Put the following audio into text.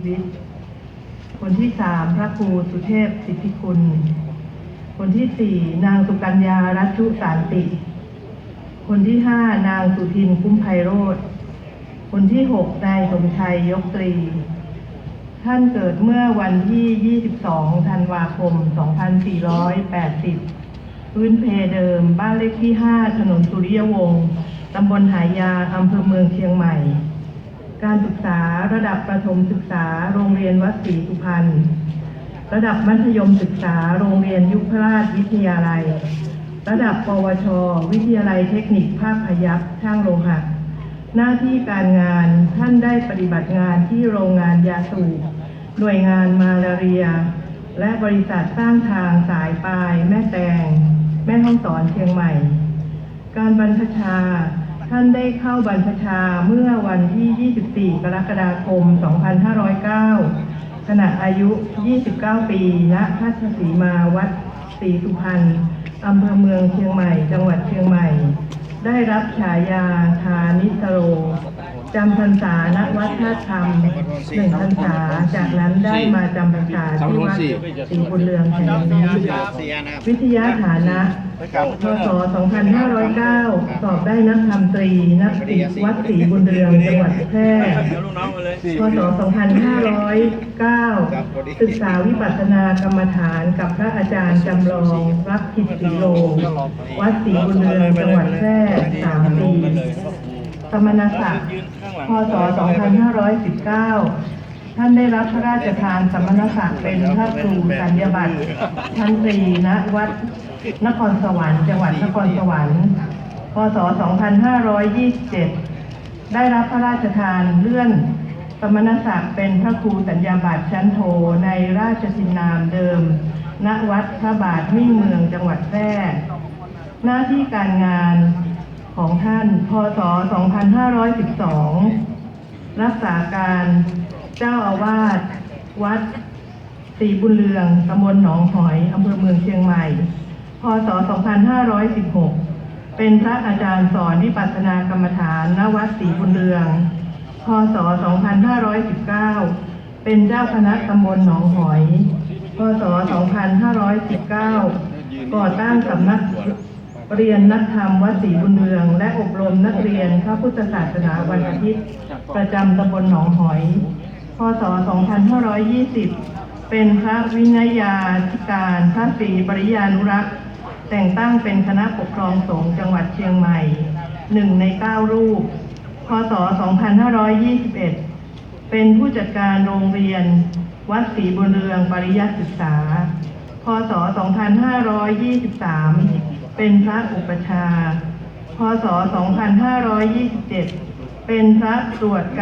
ีวิต คนที่สามพระครูสุเทพสิทธิคุณ คนที่สี่นางสุกัญญารัชุสารติ คนที่ห้านางสุทินคุ้มไพโรธคนที่หกนายสมชัยยกตรี ท่านเกิดเมื่อวันที่ 22 ธันวาคม 2480 พื้นเพเดิม บ้านเลขที่ 5 ถนนสุริยวงศ์ตำบลหายา อำเภอเมืองเชียงใหม่ การศึกษาระดับประถมศึกษาโรงเรียนวัดศรีสุพรรณ ระดับมัธยมศึกษาโรงเรียนยุพราชวิทยาลัย ระดับปวช วิทยาลัยเทคนิคภาคพยัพช่างโลหะ หน้าที่การงานท่านได้ปฏิบัติงานที่โรงงานยาสูบหน่วยงานมาลาเรีย และบริษัทสร้างทางสายปลาย แม่แตง แม่ห้องสอนเชียงใหม่ การบรรพชา ท่านได้เข้าบรรพชาเมื่อวันที่ 24 กรกฎาคม 2509 ขณะอายุ 29 ปีณพัชสีมาวัดศรีสุพรรณอำเภอเมืองเชียงใหม่ จังหวัดเชียงใหม่ ได้รับฉายาทานิสโร จำพรรษาณวัดท่าธรรมหนึ่งพรรษา จากนั้นได้มาจำพรรษาที่วัดศรีบุญเรืองแห่งนี้วิทยาฐานะพศ 2509 สอบได้นักธรรมตรีนักศิษย์วัดศรีบุญเรืองจังหวัดแพร่พศ 2509 ศึกษาวิปัสสนากรรมฐานกับพระอาจารย์จำลองรักขิตสีโล วัดศรีบุญเรืองจังหวัดแพร่3ปีสมณศักดิ์ พศ 2519 ท่านได้รับพระราชทานสมณศักดิ์เป็นพระครูสัญญาบัตรชั้นตรีณวัดนครสวรรค์จังหวัดนครสวรรค์ พศ 2527 ได้รับพระราชทานเลื่อนสมณศักดิ์เป็นพระครูสัญญาบัตรชั้นโทในราชทินนามเดิม ณ วัดพระบาทมิ่งเมืองจังหวัดแพร่ หน้าที่การงาน ของท่านพศ 2512 รักษาการเจ้าอาวาสวัดศรีบุญเรืองตำบลหนองหอยอำเภอเมืองเชียงใหม่ พศ 2516 เป็นพระอาจารย์สอนวิปัสสนากรรมฐานณวัดศรีบุญเรือง พศ 2519 เป็นเจ้าคณะตำบลหนองหอย พศ 2519 ก่อตั้งสำนัก เรียนนักธรรมวัดศรีบุญเรือง และอบรมนักเรียนพระพุทธศาสนาวันอาทิตย์ ประจำตำบลหนองหอย พศ 2520 เป็นพระวินัยาธิการพระศรีปริยานุรักษ์ แต่งตั้งเป็นคณะปกครองสงฆ์จังหวัดเชียงใหม่หนึ่งในเก้ารูป พศ 2521 เป็นผู้จัดการโรงเรียน วัดศรีบุญเรืองปริยัติศึกษา พศ 2523 เป็นพระอุปชา พศ 2527 เป็นพระตรวจการ